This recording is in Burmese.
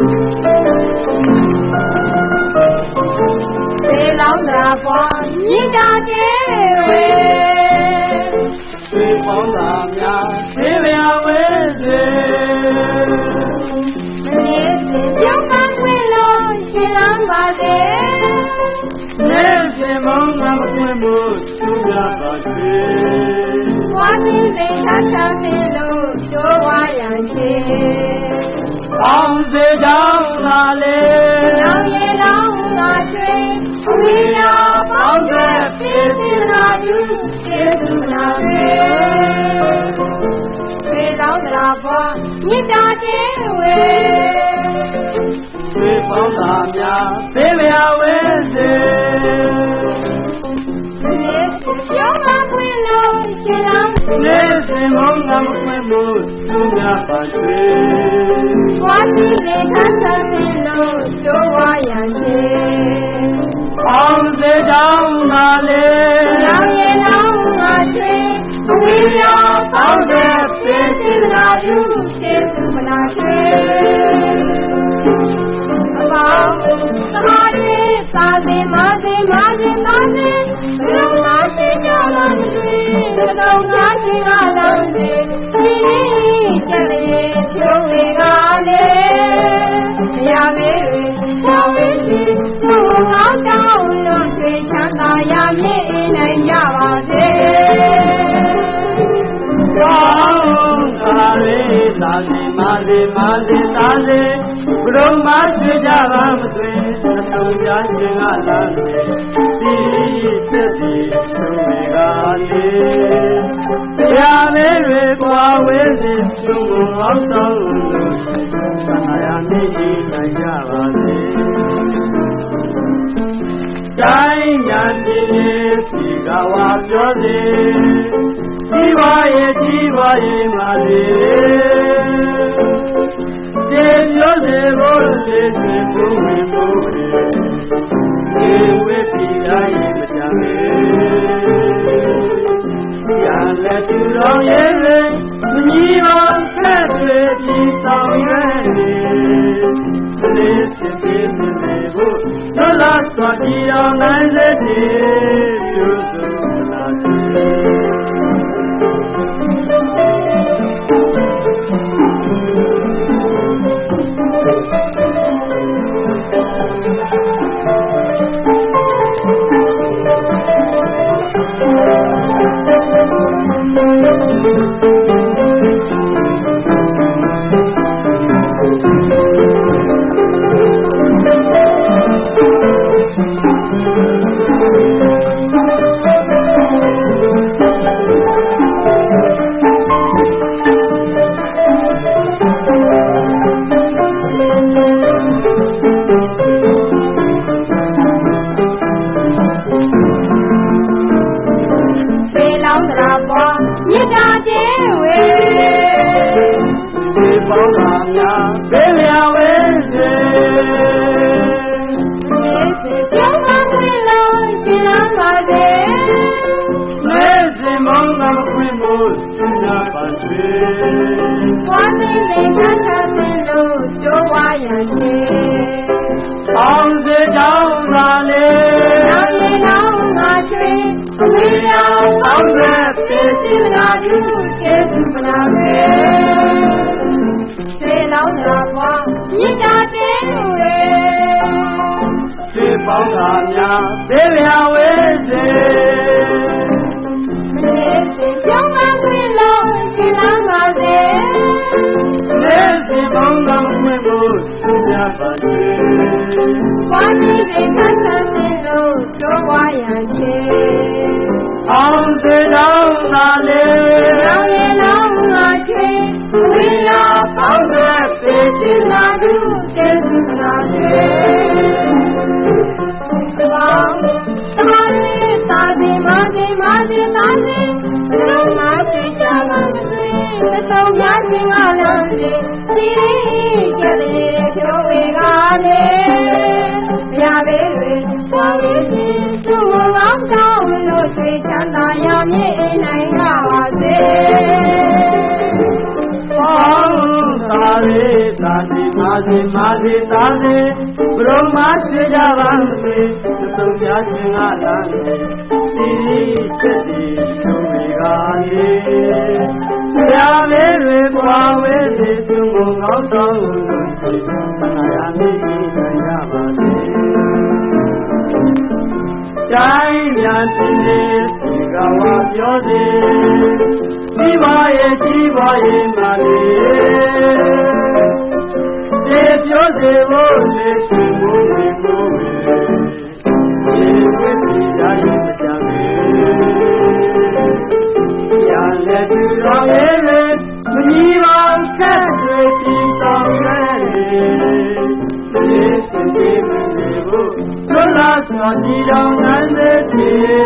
သေလောင်းသာပွားမြင့်တာကျေဝေသေပေါင်းသာများသေလျာဝဲစေမင်းစီပြုံးကခွင့်လို့ရှင်လန်းပါစေနေစေမောင်းငါမခွင့်မှုသူရပါစေဝါသင်းစိတ်ချချဆင်းလို့ကျိုးဝါရန်ချေ အောင်စေကြောင်းလာလေရောင်ရည်လောင်းငါချွေဝိယာပေါင်းတဲ့ပြေပြေလာယူကျေသူနာမေသေလောင်းသာပွားမြင့်တာကျေဝေသေပေါင်းသာများသေ မောင်းငါမခွင့်မှုသူရပါစေဝါစီလေခန်းဆန်းလို့ကျိုးဝါရန်ချေအောင်စေကြောင်းလာလေရောင်ရည်လောင်းငါချွေဝိယာပေါင်းတဲ့ပြေပြေလာယူကျေသူမနာချွေအပေါင်းသမာဓိသာစေမာစေမာစေသာစေဘုရားနာရှိကြလာမရှိသတော်ငါရှိကလောင်းစေဒီ ကြလေဖြိုးဝေကလေရမေတွေသာဝေစီသူ့ငါတောင်းလို့ဆွေချမ်းသာရမည်နိုင်ကြပါစေကောင်းသာလေသာစီမာစီမာစီသာလေဘုရောမရှိကြပါမသွေသုံးပြခြင်းကလာလေဒီသက်စီသူဝေကလေ သူ့ကိုအောင်ဆောင်လို့သာယာနေနိုင်ကြပါစေတိုင်းညာတိစီကဝါပြောစေကြီးပါရဲ့ကြီးပါရဲ့မာလေကျေပြောစေဖို့လေတွေသူ့ဝင်ဖို့လေဒီဝေပြရာရဲ့မကြမေရလက်သူတော်ရဲ့ နို ဖေလောင်းတရာပွားမြစ်တာကျေဝေဒီပေါင်းပါများဘေးလျာဝဲစေမြေစီပြုံးမခွင့်လို့ရှင်လန်းပါစေမဲစင်မောင်းကမခွင့်မို့သူနာပါစေဝါသိနေခန်းသာဆင်းလို့ကျိုးဝါရန် ပေါင်းတဲ့ပြေစီလာယူကျေသူမနာမေဖေလောင်းတရာပွားမြစ်တာကျေဝေဒီပေါင်းပါများဘေးလျာဝဲစေမြေစီပြုံးမခွင့်လို့ရှင်လန်းပါစေမဲစင်မောင်းကမခွင့်မို့သူနာပါစေဝါသိနေခန်းသာဆင်းလို့ကျိုးဝါရန်ချေအောင်စေကြောင်းသာ လေရောင်ရည်လောင်းငါချွေဝိယာပေါင်းတဲ့ပြေစီလာယူကျေသူမနာမေသဘောသမာဓိသာစီမာစီမာစီသာစီဘုရားမရှိကြပါမသွေမဆုံးများခြင်းကလည်းစီစီကြလေကျိုးဝေကလေမြာပေတွေသာဝေစီသူ့မောင်းကောင်းလို့ဆွေချမ်းသာရမည်နိုင် ကြပါစေပေါင်းသာရေသာတိမာစီမာစီသာတိဘုရောမရှိကြပါစေသုံးပြခြင်းကလာနေဒီချက်ဒီဆုံးဝေကားရေဆရာလေးတွေပွားဝဲစေသူမကောင်းဆောင်လို့ရှိသနာရမိနိုင်ကြပါစေတိုင်းညာတင်နေဒီကဝါပြောစေဒီပါရဲ့ဒီပါရဲ့မလေး င်ပြေမနေဖို့လွတ်လာစွာကြည်တော်နိုင်စေ